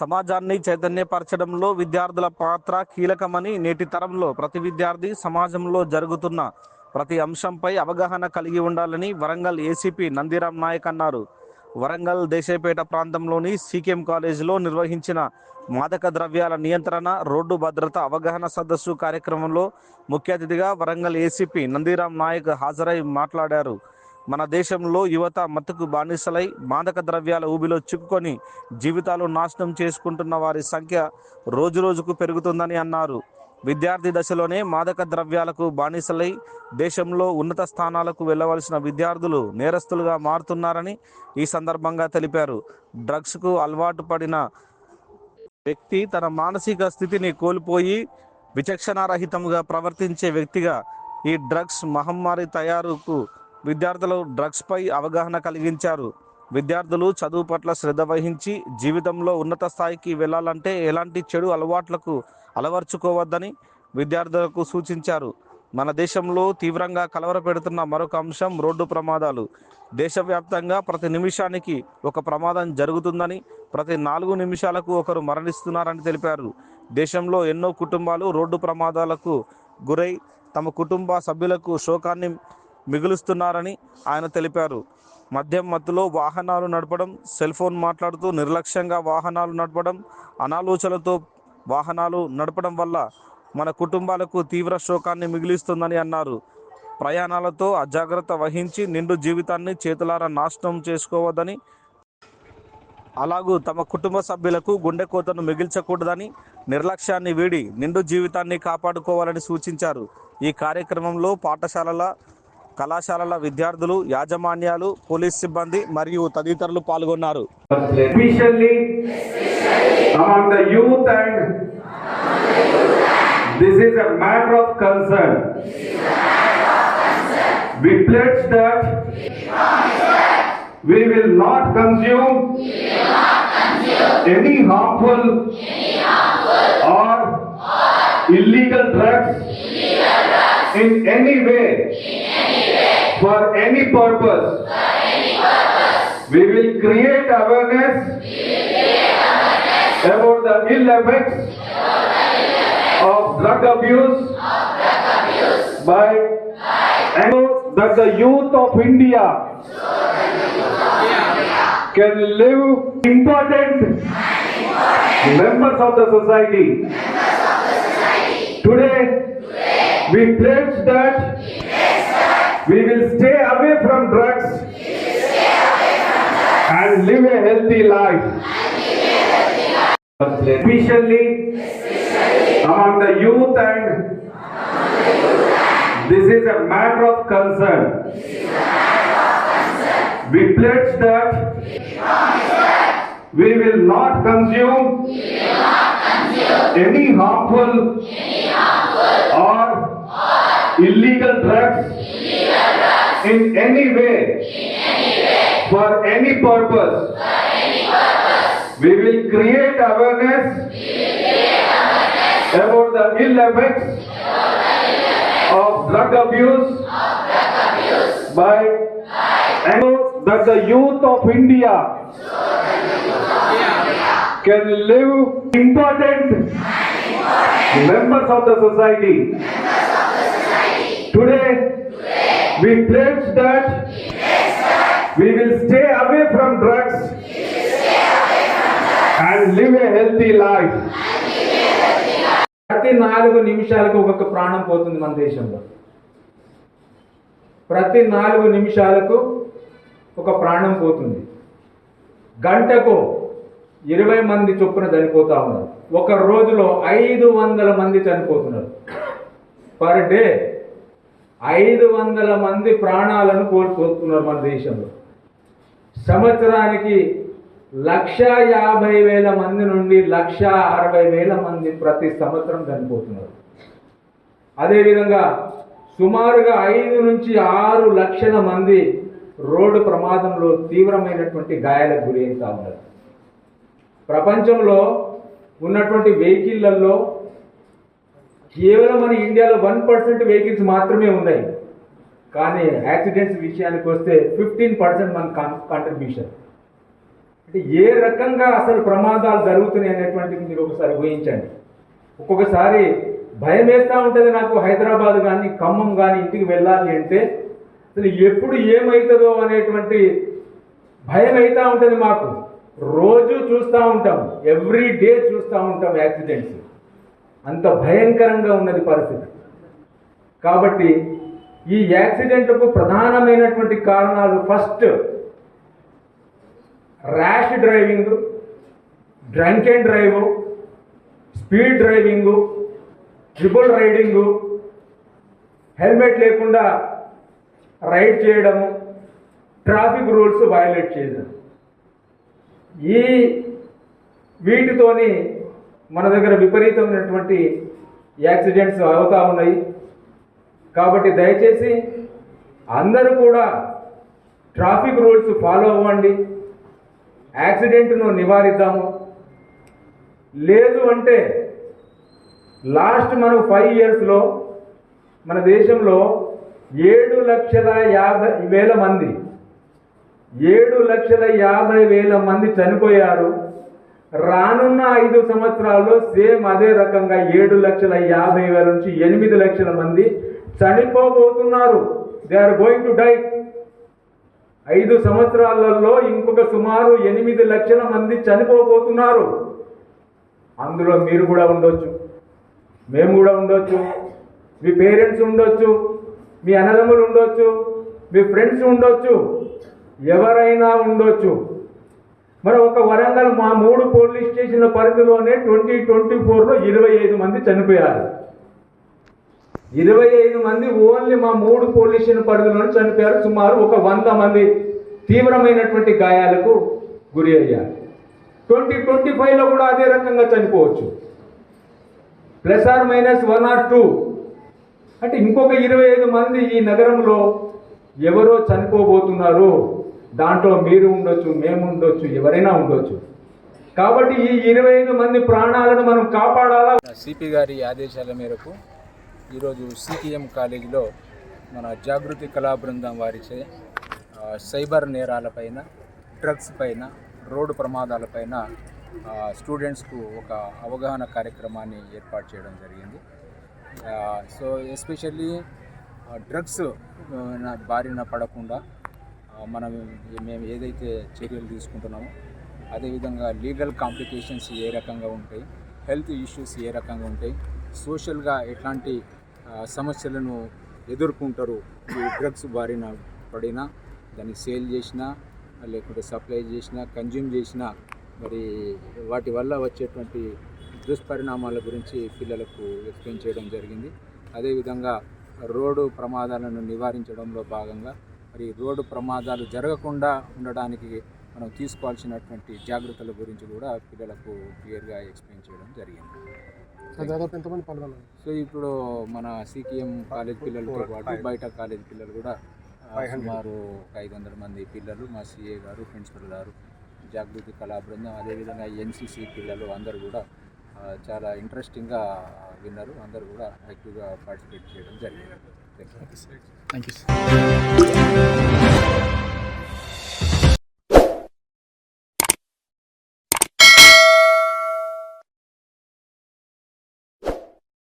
సమాజాన్ని చైతన్యపరచడంలో విద్యార్థుల పాత్ర కీలకమని నేటి తరంలో ప్రతి విద్యార్థి సమాజంలో జరుగుతున్న ప్రతి అంశంపై అవగాహన కలిగి ఉండాలని వరంగల్ ఏసీపీ నందిరాం నాయక్ అన్నారు. వరంగల్ దేశేపేట ప్రాంతంలోని సీకేఎం కాలేజీలో నిర్వహించిన మాదక ద్రవ్యాల నియంత్రణ రోడ్డు భద్రత అవగాహన సదస్సు కార్యక్రమంలో ముఖ్య అతిథిగా వరంగల్ ఏసీపీ నందిరాం నాయక్ హాజరై మాట్లాడారు. మన దేశంలో యువత మత్తుకు బానిసలై మాదక ద్రవ్యాల ఊబిలో చిక్కుకొని జీవితాలు నాశనం చేసుకుంటున్న వారి సంఖ్య రోజురోజుకు పెరుగుతుందని అన్నారు. విద్యార్థి దశలోనే మాదక ద్రవ్యాలకు బానిసలై దేశంలో ఉన్నత స్థానాలకు వెళ్ళవలసిన విద్యార్థులు నేరస్తులుగా మారుతున్నారని ఈ సందర్భంగా తెలిపారు. డ్రగ్స్కు అలవాటు పడిన వ్యక్తి తన మానసిక స్థితిని కోల్పోయి విచక్షణారహితంగా ప్రవర్తించే వ్యక్తిగా ఈ డ్రగ్స్ మహమ్మారి తయారుకు విద్యార్థులు డ్రగ్స్పై అవగాహన కలిగించారు. విద్యార్థులు చదువు పట్ల శ్రద్ధ వహించి జీవితంలో ఉన్నత స్థాయికి వెళ్ళాలంటే ఎలాంటి చెడు అలవాట్లకు అలవర్చుకోవద్దని విద్యార్థులకు సూచించారు. మన దేశంలో తీవ్రంగా కలవరపెడుతున్న మరొక అంశం రోడ్డు ప్రమాదాలు. దేశవ్యాప్తంగా ప్రతి నిమిషానికి ఒక ప్రమాదం జరుగుతుందని ప్రతి నాలుగు నిమిషాలకు ఒకరు మరణిస్తున్నారని తెలిపారు. దేశంలో ఎన్నో కుటుంబాలు రోడ్డు ప్రమాదాలకు గురై తమ కుటుంబ సభ్యులకు శోకాన్ని మిగులుస్తున్నారని ఆయన తెలిపారు. మద్యం మత్తులో వాహనాలు నడపడం సెల్ ఫోన్ మాట్లాడుతూ నిర్లక్ష్యంగా వాహనాలు నడపడం అనాలోచనలతో వాహనాలు నడపడం వల్ల మన కుటుంబాలకు తీవ్ర శోకాన్ని మిగిలిస్తుందని అన్నారు. ప్రయాణాలతో అజాగ్రత్త వహించి నిండు జీవితాన్ని చేతులారా నాశనం చేసుకోవద్దని అలాగూ తమ కుటుంబ సభ్యులకు గుండె కోతను మిగిల్చకూడదని నిర్లక్ష్యాన్ని వీడి నిండు జీవితాన్ని కాపాడుకోవాలని సూచించారు. ఈ కార్యక్రమంలో పాఠశాలల కళాశాలల విద్యార్థులు యాజమాన్యాలు పోలీస్ సిబ్బంది మరియు తదితరులు పాల్గొన్నారు especially among the youth and this is a matter of concern. We pledge that we will not consume any harmful or illegal drugs in any way for any purpose. We will create awareness about the ill effects of drug abuse by that the youth of India can live important members of the society. Today, we pledge that we will stay away from drugs and live a healthy life. Especially among the youth and this is a matter of concern. We pledge that we will not consume any harmful or illegal drugs in any way for any purpose. We will create awareness about the ill effects of drug abuse by that the youth of India can live important members of the society. We pledge that we will stay away from drugs and live a healthy life. ప్రతి నాలుగు నిమిషాలకు ఒక్కొక్క ప్రాణం పోతుంది మన దేశంలో. ప్రతి నాలుగు నిమిషాలకు ఒక ప్రాణం పోతుంది. గంటకు ఇరవై మంది చొప్పున చనిపోతా ఉన్నారు. ఒక రోజులో ఐదు వందల మంది చనిపోతున్నారు. పర్ డే ఐదు వందల మంది ప్రాణాలను కోల్పోతున్నారు మన దేశంలో. సంవత్సరానికి లక్ష యాభై వేల మంది నుండి లక్ష అరవై వేల మంది ప్రతి సంవత్సరం చనిపోతున్నారు. అదేవిధంగా సుమారుగా ఐదు నుంచి ఆరు లక్షల మంది రోడ్డు ప్రమాదంలో తీవ్రమైనటువంటి గాయాలకు గురి అవుతా ఉన్నారు. ప్రపంచంలో ఉన్నటువంటి వెహికల్లలో కేవలం మన ఇండియాలో వన్ పర్సెంట్ వెహికల్స్ మాత్రమే ఉన్నాయి. కానీ యాక్సిడెంట్స్ విషయానికి వస్తే ఫిఫ్టీన్ పర్సెంట్ మన కాంట్రిబ్యూషన్ అంటే ఏ రకంగా అసలు ప్రమాదాలు జరుగుతున్నాయి అనేటువంటిది మీరు ఒకసారి ఊహించండి. ఒక్కొక్కసారి భయం వేస్తూ ఉంటుంది నాకు హైదరాబాద్ కానీ ఖమ్మం కానీ ఇంటికి వెళ్ళాలి అంటే అసలు ఎప్పుడు ఏమవుతుందో అనేటువంటి భయం అవుతూ ఉంటుంది మాకు. రోజు చూస్తూ ఉంటాం. ఎవ్రీ డే చూస్తూ ఉంటాం యాక్సిడెంట్స్. అంత భయంకరంగా ఉన్నది పరిస్థితి. కాబట్టి ఈ యాక్సిడెంట్కు ప్రధానమైనటువంటి కారణాలు first rash driving drunk and drive speed driving triple riding helmet లేకుండా రైడ్ చేయడము ట్రాఫిక్ రూల్స్ వయలేట్ చేయడం. ఈ వీటితోని మన దగ్గర విపరీతమైనటువంటి యాక్సిడెంట్స్ అవుతూ ఉన్నాయి. కాబట్టి దయచేసి అందరూ కూడా ట్రాఫిక్ రూల్స్ ఫాలో అవ్వండి. యాక్సిడెంట్ను నివారిద్దాము. లేదు అంటే లాస్ట్ మనం ఫైవ్ ఇయర్స్లో మన దేశంలో ఏడు లక్షల యాభై వేల మంది ఏడు లక్షల యాభై వేల మంది చనిపోయారు. రానున్న ఐదు సంవత్సరాల్లో సేమ్ అదే రకంగా ఏడు లక్షల యాభై వేల నుంచి ఎనిమిది లక్షల మంది చనిపోబోతున్నారు. They are going to die ఐదు సంవత్సరాలలో ఇంకొక సుమారు ఎనిమిది లక్షల మంది చనిపోబోతున్నారు. అందులో మీరు కూడా ఉండొచ్చు. మేము కూడా ఉండొచ్చు. మీ పేరెంట్స్ ఉండొచ్చు. మీ అన్నదమ్ములు ఉండొచ్చు. మీ ఫ్రెండ్స్ ఉండొచ్చు. ఎవరైనా ఉండొచ్చు. మరి ఒక వరంగల్ మా మూడు పోలీస్ స్టేషన్ల పరిధిలోనే ట్వంటీ ట్వంటీ ఫోర్లో ఇరవై ఐదు మంది చనిపోయారు. ఇరవై ఐదు మంది ఓన్లీ మా మూడు పోలీస్ స్టేషన్ పరిధిలోనే చనిపోయారు. సుమారు ఒక వంద మంది తీవ్రమైనటువంటి గాయాలకు గురి అయ్యారు. ట్వంటీ ట్వంటీ ఫైవ్లో కూడా అదే రకంగా చనిపోవచ్చు. Plus or minus one or two. అంటే ఇంకొక ఇరవై ఐదు మంది ఈ నగరంలో ఎవరో చనిపోబోతున్నారు. దాంట్లో మీరు ఉండొచ్చు మేము ఉండొచ్చు ఎవరైనా ఉండొచ్చు. కాబట్టి ఈ ఇరవై ఐదు మంది ప్రాణాలను మనం కాపాడాలా? సిపి గారి ఆదేశాల మేరకు ఈరోజు సిపిఎం కాలేజీలో మన జాగృతి కళా బృందం వారిచే సైబర్ నేరాలపైన డ్రగ్స్ పైన రోడ్డు ప్రమాదాలపైన స్టూడెంట్స్కు ఒక అవగాహన కార్యక్రమాన్ని ఏర్పాటు చేయడం జరిగింది. సో ఎస్పెషల్లీ డ్రగ్స్ నా బారిన పడకుండా మనం మేము ఏదైతే చర్యలు తీసుకుంటున్నామో అదేవిధంగా లీగల్ కాంప్లికేషన్స్ ఏ రకంగా ఉంటాయి హెల్త్ ఇష్యూస్ ఏ రకంగా ఉంటాయి సోషల్గా ఎట్లాంటి సమస్యలను ఎదుర్కొంటారు ఈ డ్రగ్స్ బారిన పడినా దాన్ని సేల్ చేసినా లేకుంటే సప్లై చేసినా కన్జ్యూమ్ చేసినా మరి వాటి వల్ల వచ్చేటువంటి దుష్పరిణామాల గురించి పిల్లలకు ఎక్స్ప్లెయిన్ చేయడం జరిగింది. అదేవిధంగా రోడ్డు ప్రమాదాలను నివారించడంలో భాగంగా మరి రోడ్డు ప్రమాదాలు జరగకుండా ఉండడానికి మనం తీసుకోవాల్సినటువంటి జాగ్రత్తల గురించి కూడా పిల్లలకు క్లియర్గా ఎక్స్ప్లెయిన్ చేయడం జరిగింది. సో ఇప్పుడు మన సికిఎం కాలేజ్ పిల్లలతో పాటు బయట కాలేజ్ పిల్లలు కూడా సుమారు ఒక ఐదు వందల మంది పిల్లలు మా సిఏ గారు ప్రిన్సిపల్ గారు జాగృతి కళా బృందం అదేవిధంగా ఎన్సిసి పిల్లలు అందరూ కూడా చాలా ఇంట్రెస్టింగ్గా విన్నారు. అందరూ కూడా యాక్టివ్గా పార్టిసిపేట్ చేయడం జరిగింది. Thank you thank you